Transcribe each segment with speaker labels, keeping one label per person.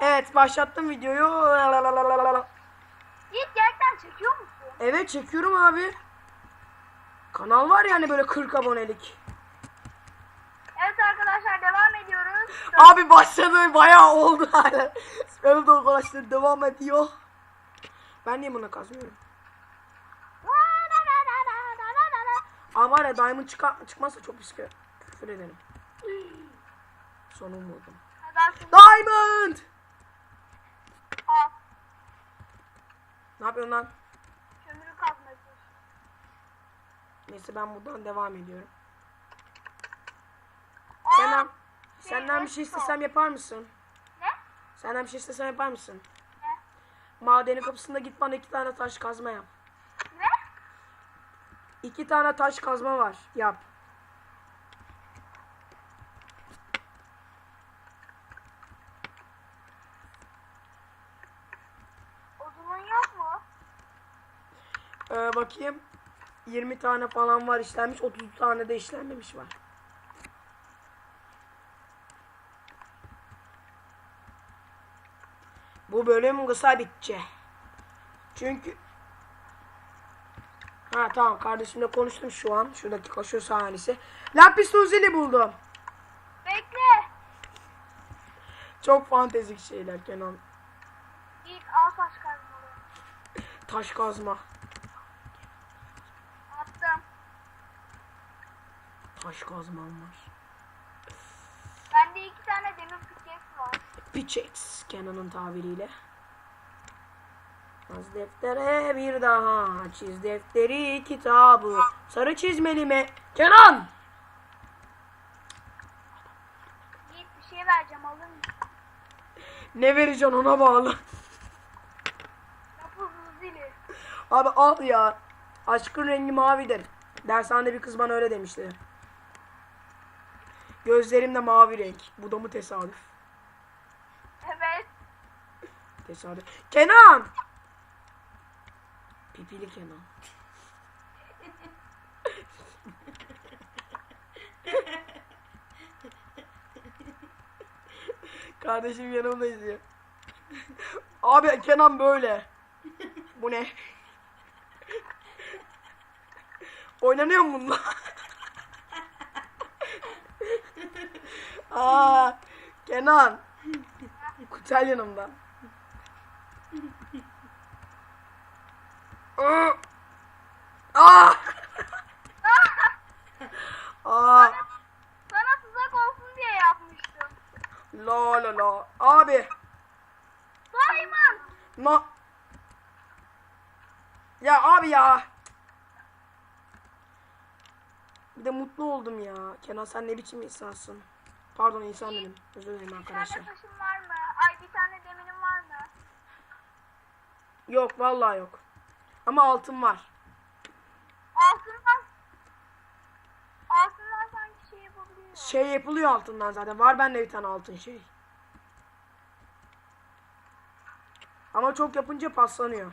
Speaker 1: Evet başlattım videoyu.
Speaker 2: Yiğit gerçekten çekiyor musun?
Speaker 1: Evet çekiyorum abi. Kanal var yani böyle 40 abonelik.
Speaker 2: Evet arkadaşlar devam ediyoruz.
Speaker 1: Abi başladı bayağı oldu hala. Evet arkadaşlar devam ediyor. Ben niye buna kazmıyorum? Ama var ya diamond çıkar, çıkmazsa çok pis kö- küfür ederim. Sonum buldum. Diamond!
Speaker 2: Aa,
Speaker 1: Ne yapıyorsun lan?
Speaker 2: kömürü kazmaya.
Speaker 1: Neyse ben buradan devam ediyorum.
Speaker 2: Aa,
Speaker 1: Kenan,
Speaker 2: şey,
Speaker 1: senden bir şey istesem yapar mısın?
Speaker 2: Ne?
Speaker 1: Senden bir şey istesem yapar mısın?
Speaker 2: Ne?
Speaker 1: Madenin kapısında git bana iki tane taş kazma yap.
Speaker 2: Ne?
Speaker 1: İki tane taş kazma var. Yap.
Speaker 2: Odunun yok mu?
Speaker 1: Ee, bakayım. 20 tane falan var işlenmiş. 30 tane de işlenmemiş var. Bu bölüm kısa bitecek. Çünkü Ha tamam kardeşimle konuştum şu an. Şuradaki koşu sahnesi. Lapis lazuli buldum.
Speaker 2: Bekle.
Speaker 1: Çok fantezik şeyler Kenan.
Speaker 2: Yiğit al taş kazmalı.
Speaker 1: Taş kazma. Taş kazmam var.
Speaker 2: Bende iki tane demir pickaxe var.
Speaker 1: Pickaxe Kenan'ın tabiriyle. Yaz deftere bir daha çiz defteri kitabı sarı çizmeli mi? Kenan!
Speaker 2: Yiğit bir şey vereceğim alır mısın?
Speaker 1: Ne vereceksin ona bağlı.
Speaker 2: Yapılsız dili.
Speaker 1: Abi al ya. Aşkın rengi mavidir. Dershanede bir kız bana öyle demişti. Gözlerim de mavi renk. Bu da mı tesadüf?
Speaker 2: Evet.
Speaker 1: Tesadüf. Kenan! Pipili Kenan. Kardeşim yanımda izliyor. Abi Kenan böyle. Bu ne? Oynanıyor mu bununla? Aa, Kenan. Kutel yanımda. Aa! Aa! Aa!
Speaker 2: Sana tuzak olsun diye yapmıştım.
Speaker 1: La la la. Abi.
Speaker 2: Diamond.
Speaker 1: Na. Ya abi ya. Bir de mutlu oldum ya. Kenan sen ne biçim insansın? Pardon insan dedim. Özür dilerim
Speaker 2: Bir
Speaker 1: arkadaşlar.
Speaker 2: tane taşın var mı? Ay bir tane demirin var mı?
Speaker 1: Yok vallahi yok. Ama altın var.
Speaker 2: Altından altından sanki şey yapabiliyor.
Speaker 1: Şey yapılıyor altından zaten. Var bende bir tane altın şey. Ama çok yapınca paslanıyor.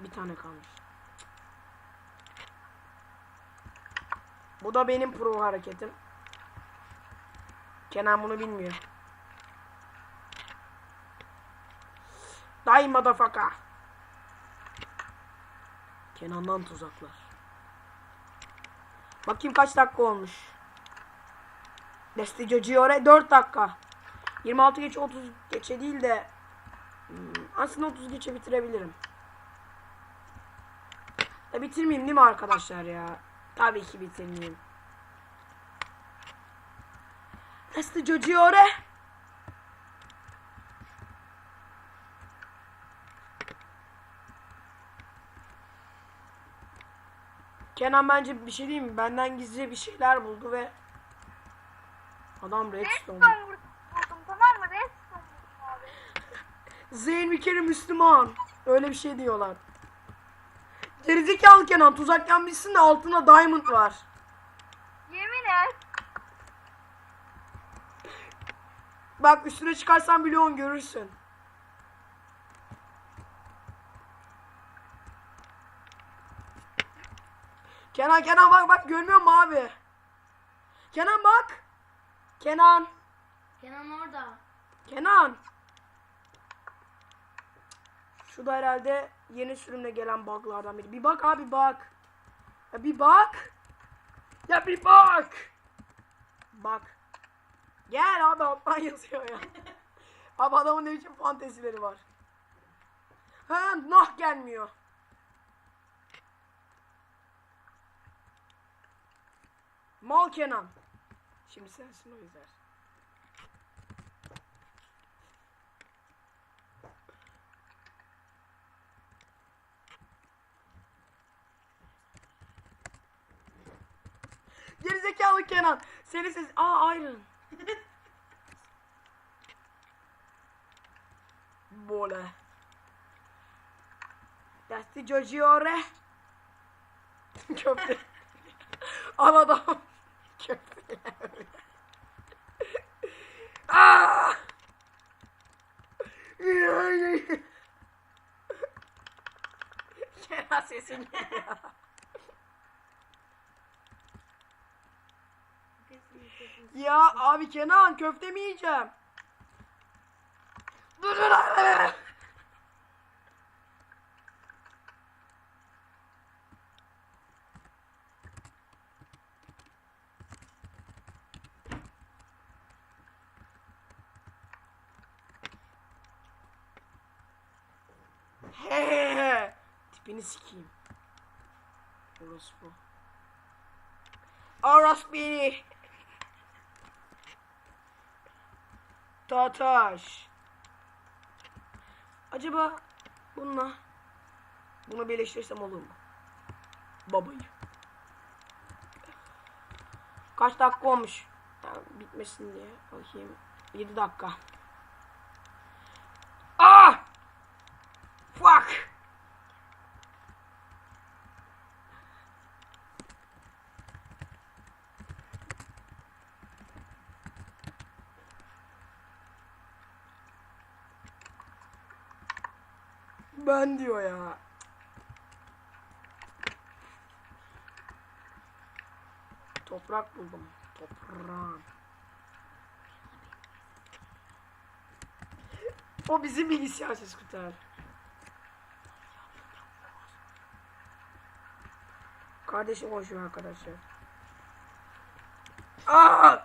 Speaker 1: Bir tane kalmış. Bu da benim pro hareketim. Kenan bunu bilmiyor. Die motherfucker. Kenan'dan tuzaklar. Bakayım kaç dakika olmuş. Destico Giore 4 dakika. 26 geçe 30 geçe değil de hmm, aslında 30 geçe bitirebilirim. Ya bitirmeyeyim değil mi arkadaşlar ya? Tabii ki bitirmeyeyim. Destico Giore Kenan bence bir şey diyeyim mi? Benden gizli bir şeyler buldu ve adam redstone.
Speaker 2: Redstone tamam mı? Redstone vurdum abi.
Speaker 1: Zeyn bir kere Müslüman. Öyle bir şey diyorlar. Gerizekalı Kenan tuzak yanmışsın da altında diamond var.
Speaker 2: Yemin et.
Speaker 1: Bak üstüne çıkarsan biliyorsun görürsün. Kenan Kenan bak bak görmüyor musun abi? Kenan bak. Kenan.
Speaker 3: Kenan orada.
Speaker 1: Kenan. Şu da herhalde yeni sürümle gelen buglardan biri. Bir bak abi bak. Ya bir bak. Ya bir bak. Bak. Gel abi alttan yazıyor ya. abi adamın ne biçim fantezileri var. Ha nah gelmiyor. Mal Kenan. Şimdi sensin o yüzden. Gerizekalı Kenan. Seni siz... Aa Iron. Bole. Desti Giorgiore. Köfte. Al adam. Köfte. Aa! Kenan sesin. Ya abi Kenan köfte mi yiyeceğim? Dur dur. He he he. Tipini sikeyim. Orospu. Orospu. Tataş. Acaba bununla bunu birleştirirsem olur mu? Babayı. Kaç dakika olmuş? Yani bitmesin diye bakayım. 7 dakika. Ben diyor ya. Toprak buldum. Toprağım. O bizim bilgisayar skuter. Kardeşim koşuyor arkadaşlar. Aa!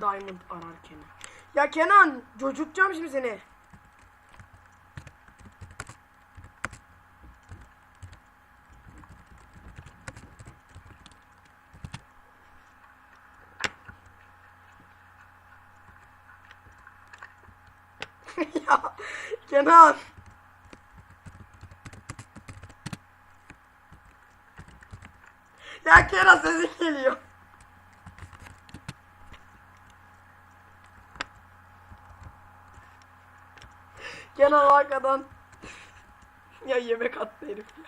Speaker 1: Diamond arar Kenan. Ya Kenan, cocutacağım şimdi seni. Ya Kenan. Ya Kenan sesin geliyor. Kenan arkadan. ya yemek attı herif ya.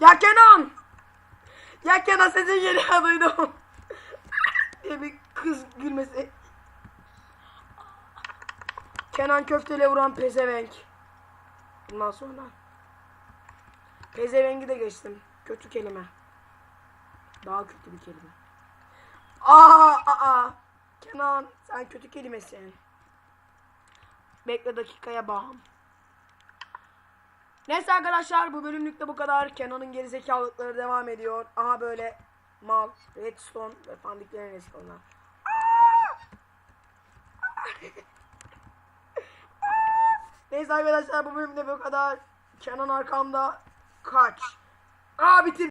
Speaker 1: Ya Kenan! Ya Kenan sesin geliyor duydum. diye bir kız gülmesi. Kenan köfteyle vuran pezevenk. Bundan sonra. Pezevengi de geçtim. Kötü kelime. Daha kötü bir kelime. Aa, aa, Kenan sen kötü kelimesin. Bekle dakikaya bağım. Neyse arkadaşlar bu bölümlükte bu kadar. Kenan'ın gerizekalılıkları devam ediyor. Aha böyle mal, redstone ve pandiklerin restonlar. Neyse arkadaşlar bu bölümde bu kadar. Kenan arkamda kaç. Aa bitir.